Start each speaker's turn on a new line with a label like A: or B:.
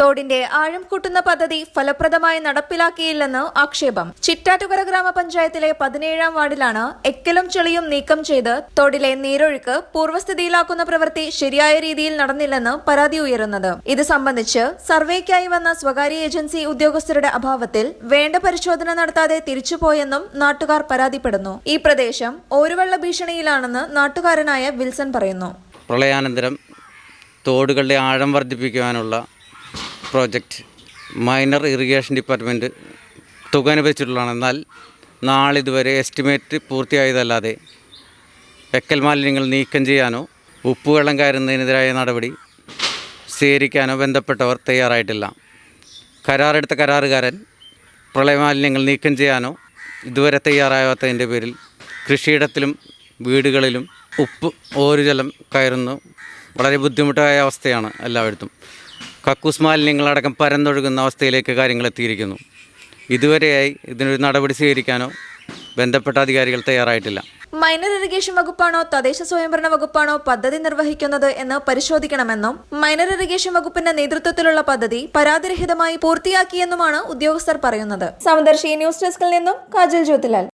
A: തോടിന്റെ ആഴം കൂട്ടുന്ന പദ്ധതി ഫലപ്രദമായി നടപ്പിലാക്കിയില്ലെന്ന് ആക്ഷേപം. ചിറ്റാറ്റുകര ഗ്രാമപഞ്ചായത്തിലെ പതിനേഴാം വാർഡിലാണ് എക്കലും ചെളിയും നീക്കം ചെയ്ത് തോടിലെ നീരൊഴുക്ക് പൂർവസ്ഥിതിയിലാക്കുന്ന പ്രവൃത്തി ശരിയായ രീതിയിൽ നടന്നില്ലെന്ന് പരാതി ഉയരുന്നത്. ഇത് സംബന്ധിച്ച് സർവേക്കായി വന്ന സ്വകാര്യ ഏജൻസി ഉദ്യോഗസ്ഥരുടെ അഭാവത്തിൽ വേണ്ട പരിശോധന നടത്താതെ തിരിച്ചുപോയെന്നും നാട്ടുകാർ പരാതിപ്പെടുന്നു. ഈ പ്രദേശം ഓരുവെള്ള ഭീഷണിയിലാണെന്ന് നാട്ടുകാരനായ വിൽസൺ പറയുന്നു.
B: പ്രളയാനന്തരം തോടുകളുടെ ആഴം വർദ്ധിപ്പിക്കുവാനുള്ള പ്രോജക്റ്റ് മൈനർ ഇറിഗേഷൻ ഡിപ്പാർട്ട്മെന്റ് തുക അനുവദിച്ചിട്ടുള്ളതാണ്. എന്നാൽ നാളിതുവരെ എസ്റ്റിമേറ്റ് പൂർത്തിയായതല്ലാതെ വെക്കൽ മാലിന്യങ്ങൾ നീക്കം ചെയ്യാനോ ഉപ്പുവെള്ളം കയറുന്നതിനെതിരായ നടപടി സ്വീകരിക്കാനോ ബന്ധപ്പെട്ടവർ തയ്യാറായിട്ടില്ല. കരാറെടുത്ത കരാറുകാരൻ പ്രളയമാലിന്യങ്ങൾ നീക്കം ചെയ്യാനോ ഇതുവരെ തയ്യാറാവാത്തതിന്റെ പേരിൽ കൃഷിയിടത്തിലും വീടുകളിലും ഉപ്പ് ഓരുജലം കയറുന്നു. വളരെ ബുദ്ധിമുട്ടായ അവസ്ഥയാണ് എല്ലായിടത്തും. കക്കൂസ് മാലിന്യങ്ങളടക്കം പരന്നൊഴുകുന്ന അവസ്ഥയിലേക്ക് കാര്യങ്ങൾ എത്തിയിരിക്കുന്നു. ഇതുവരെയായി ഇതിനൊരു നടപടി സ്വീകരിക്കാനോ ബന്ധപ്പെട്ട അധികാരികൾ തയ്യാറായിട്ടില്ല.
A: മൈനർ ഇറിഗേഷൻ വകുപ്പാണോ തദ്ദേശ സ്വയംഭരണ വകുപ്പാണോ പദ്ധതി നിർവഹിക്കുന്നത് എന്ന് പരിശോധിക്കണമെന്നും മൈനർ ഇറിഗേഷൻ വകുപ്പിന്റെ നേതൃത്വത്തിലുള്ള പദ്ധതി പരാതിരഹിതമായി പൂർത്തിയാക്കിയെന്നുമാണ് ഉദ്യോഗസ്ഥർ പറയുന്നത്. സമദർശി ന്യൂസ് ഡെസ്കിൽ നിന്നും കാജൽ ജ്യോതിലാൽ.